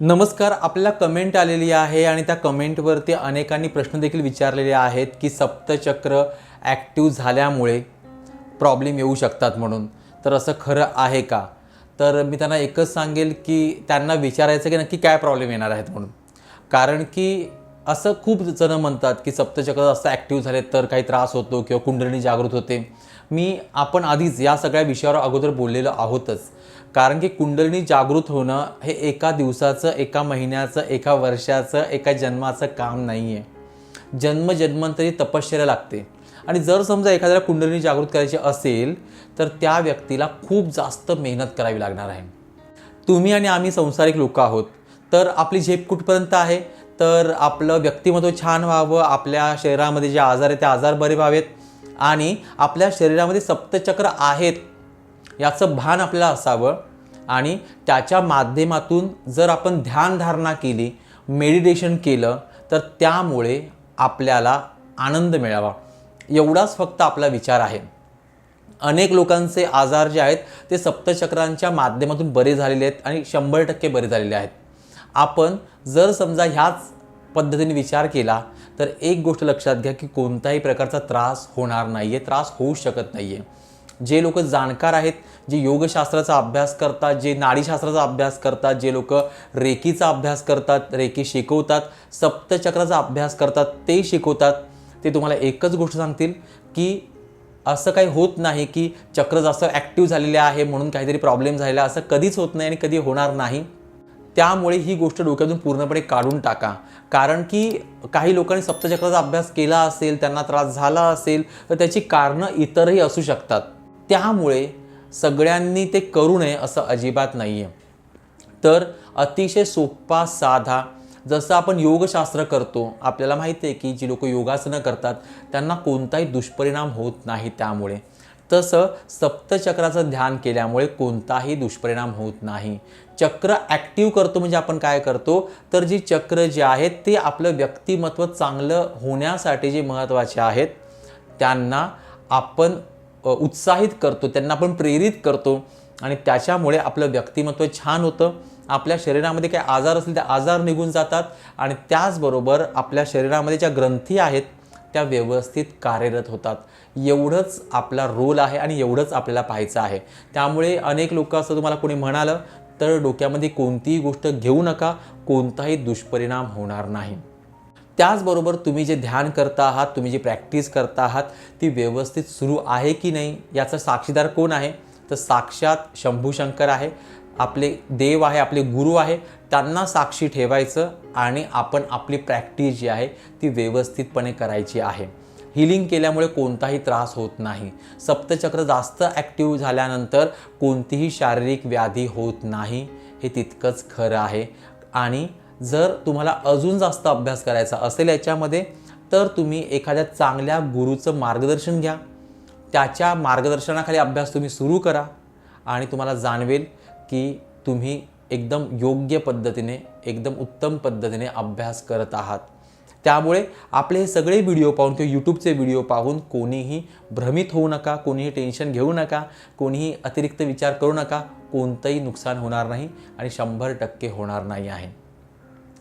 नमस्कार आपल्याला कमेंट आलेली आहे आणि त्या कमेंटवरती अनेकांनी प्रश्न देखील विचारलेले आहेत की सप्तचक्र ॲक्टिव्ह झाल्यामुळे प्रॉब्लेम येऊ शकतात म्हणून. तर असं खरं आहे का? तर मी त्यांना एकच सांगेल की त्यांना विचारायचं की नक्की काय प्रॉब्लेम येणार आहेत म्हणून. कारण की असं खूप जणं म्हणतात की सप्तचक्र असं ॲक्टिव्ह झाले तर काही त्रास होतो किंवा कुंडलिनी जागृत होते. मी आपण आधीच या सगळ्या विषयावर अगोदर बोललेलो आहोतच. कारण की कुंडलिनी जागृत होणं हे एका दिवसाचं एका महिन्याचं एका वर्षाचं एका जन्माचं काम नाही आहे जन्म जन्मांतरी तपश्चर्या लागते. आणि जर समजा एखाद्याला कुंडलिनी जागृत करायची असेल तर त्या व्यक्तीला खूप जास्त मेहनत करावी लागणार आहे. तुम्ही आणि आम्ही संसारिक लोक आहोत. तर आपली झेप कुठपर्यंत आहे? तर आपलं व्यक्तिमत्व छान व्हावं आपल्या शरीरामध्ये जे आजार आहेत ते आजार बरे व्हावेत. आणि आपल्या शरीरामध्ये सप्तचक्र आहेत याचं भान आपल्याला असावं. आणि त्याच्या माध्यमातून जर आपण ध्यानधारणा केली मेडिटेशन केलं तर त्यामुळे आपल्याला आनंद मिळावा. एवढाच फक्त आपला विचार आहे. अनेक लोकांचे आजार जे आहेत ते सप्तचक्रांच्या माध्यमातून बरे झालेले आहेत आणि शंभर टक्के बरे झालेले आहेत. आपण जर समजा ह्याच पद्धतीने विचार केला तर एक गोष्ट लक्षात घ्या की कोणताही प्रकारचा त्रास होणार नाही आहे त्रास होऊ शकत नाही आहे जे लोक जाणकार आहेत जे योगशास्त्राचा अभ्यास करतात जे नाडीशास्त्राचा अभ्यास करतात जे लोक रेकीचा अभ्यास करतात रेकी शिकवतात सप्तचक्राचा अभ्यास करतात ते शिकवतात. ते तुम्हाला एकच गोष्ट सांगतील की असं काही होत नाही की चक्र जास्त ॲक्टिव्ह झालेले आहे म्हणून काहीतरी प्रॉब्लेम झालेला असं कधीच होत नाही आणि कधी होणार नाही. त्यामुळे ही गोष्ट डोक्यातून पूर्णपणे काढून टाका. कारण की काही लोकांनी सप्तचक्राचा अभ्यास केला असेल त्यांना त्रास झाला असेल तर त्याची कारणं इतरही असू शकतात. त्यामुळे सगळ्यांनी ते करू नये असं अजिबात नाही आहे तर अतिशय सोपा साधा जसं आपण योगशास्त्र करतो आपल्याला माहिती आहे की जी लोक योगासनं करतात त्यांना कोणताही दुष्परिणाम होत नाही त्यामुळे. तसं सप्तचक्राचं ध्यान केल्यामुळे कोणताही दुष्परिणाम होत नाही. चक्र ॲक्टिव्ह करतो म्हणजे आपण काय करतो? तर जी चक्र जे आहेत ते आपलं व्यक्तिमत्व चांगलं होण्यासाठी जे महत्त्वाचे आहेत त्यांना आपण उत्साहित करतो त्यांना आपण प्रेरित करतो आणि त्याच्यामुळे आपलं व्यक्तिमत्व छान होतं. आपल्या शरीरामध्ये काही आजार असतील ते आजार निघून जातात आणि त्याचबरोबर आपल्या शरीरामध्ये ज्या ग्रंथी आहेत त्या व्यवस्थित कार्यरत होतात. एवढंच आपला रोल आहे आणि एवढंच आपल्याला पाहायचं आहे. त्यामुळे अनेक लोक असं तुम्हाला कोणी म्हणालं तर डोक्यामध्ये कोणतीही गोष्ट घेऊ नका कोणताही दुष्परिणाम होणार नाही. त्याचबरोबर तुम्ही जे ध्यान करता आहात तुम्ही जी प्रॅक्टिस करता आहात ती व्यवस्थित सुरू आहे की नाही याचा साक्षीदार कोण आहे? तर साक्षात शंभूशंकर आहे. आपले देव आहे आपले गुरु आहे. त्यांना साक्षी ठेवायचं आणि आपण आपली प्रॅक्टिस जी आहे ती व्यवस्थितपणे करायची आहे. हिलिंग केल्यामुळे कोणताही त्रास होत नाही. सप्तचक्र जास्त ॲक्टिव्ह झाल्यानंतर कोणतीही शारीरिक व्याधी होत नाही. हे तितकंच खरं आहे. आणि जर तुम्हाला अजून जास्त अभ्यास करायचा असेल याच्यामध्ये तर तुम्ही एखाद्या चांगल्या गुरुचं मार्गदर्शन घ्या. त्याच्या मार्गदर्शनाखाली अभ्यास तुम्ही सुरू करा आणि तुम्हाला जाणवेल की तुम्ही एकदम योग्य पद्धतीने एकदम उत्तम पद्धतीने अभ्यास करत आहात. त्यामुळे आपले हे सगळे व्हिडिओ पाहून किंवा यूट्यूबचे व्हिडिओ पाहून कोणीही भ्रमित होऊ नका कोणीही टेन्शन घेऊ नका कोणीही अतिरिक्त विचार करू नका कोणतंही नुकसान होणार नाही आणि शंभर टक्के होणार नाही आहे.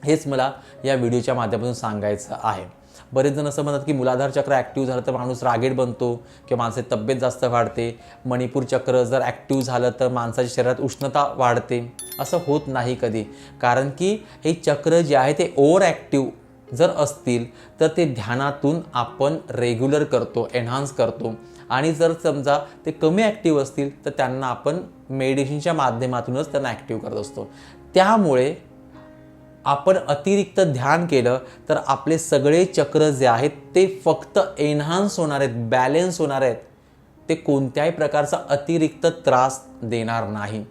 हेच मला या व्हिडिओच्या माध्यमातून सांगायचं आहे. बरेच जण असं म्हणतात की मुलाधार चक्र ॲक्टिव्ह झालं तर माणूस रागेट बनतो किंवा माणसाची तब्येत जास्त वाढते. मणिपूर चक्र जर ॲक्टिव्ह झालं तर माणसाच्या शरीरात उष्णता वाढते. असं होत नाही कधी. कारण की हे चक्र जे आहे ते ओव्हर ॲक्टिव्ह जर असतील तर ते ध्यानातून आपण रेग्युलर करतो एन्हान्स करतो. आणि जर समजा ते कमी ॲक्टिव्ह असतील तर त्यांना आपण मेडिसिनच्या माध्यमातूनच त्यांना ॲक्टिव्ह करत असतो. त्यामुळे आपण अतिरिक्त ध्यान केलं तर आपले सगळे चक्र जे आहेत ते फक्त एन्हान्स होणार आहेत बॅलेन्स होणार आहेत. ते कोणत्याही प्रकारचा अतिरिक्त त्रास देणार नाही.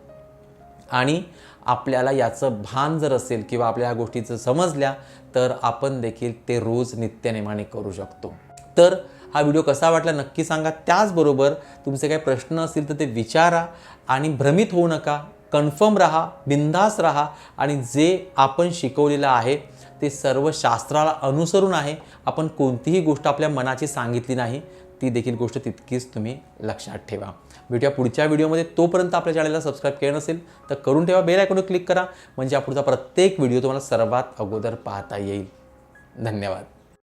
आणि आपल्याला याचं भान जर असेल किंवा आपल्या ह्या गोष्टीचं समजल्या तर आपण देखील ते रोज नित्यनेमाने करू शकतो. तर हा व्हिडिओ कसा वाटला नक्की सांगा. त्याचबरोबर तुमचे काही प्रश्न असतील तर ते विचारा आणि भ्रमित होऊ नका. कन्फर्म राहा बिंदास राहा आणि जे आपण शिकवलेलं आहे ते सर्व शास्त्राला अनुसरून आहे. आपण कोणतीही गोष्ट आपल्या मनाची सांगितली नाही ती देखील गोष्ट तितकीच तुम्ही लक्षात ठेवा. भेटूया पुढच्या व्हिडिओमध्ये. तोपर्यंत आपल्या चॅनलला सबस्क्राईब केलं नसेल तर करून ठेवा बेल आयकॉनवर क्लिक करा. म्हणजे हा पुढचा प्रत्येक व्हिडिओ तुम्हाला सर्वात अगोदर पाहता येईल. धन्यवाद.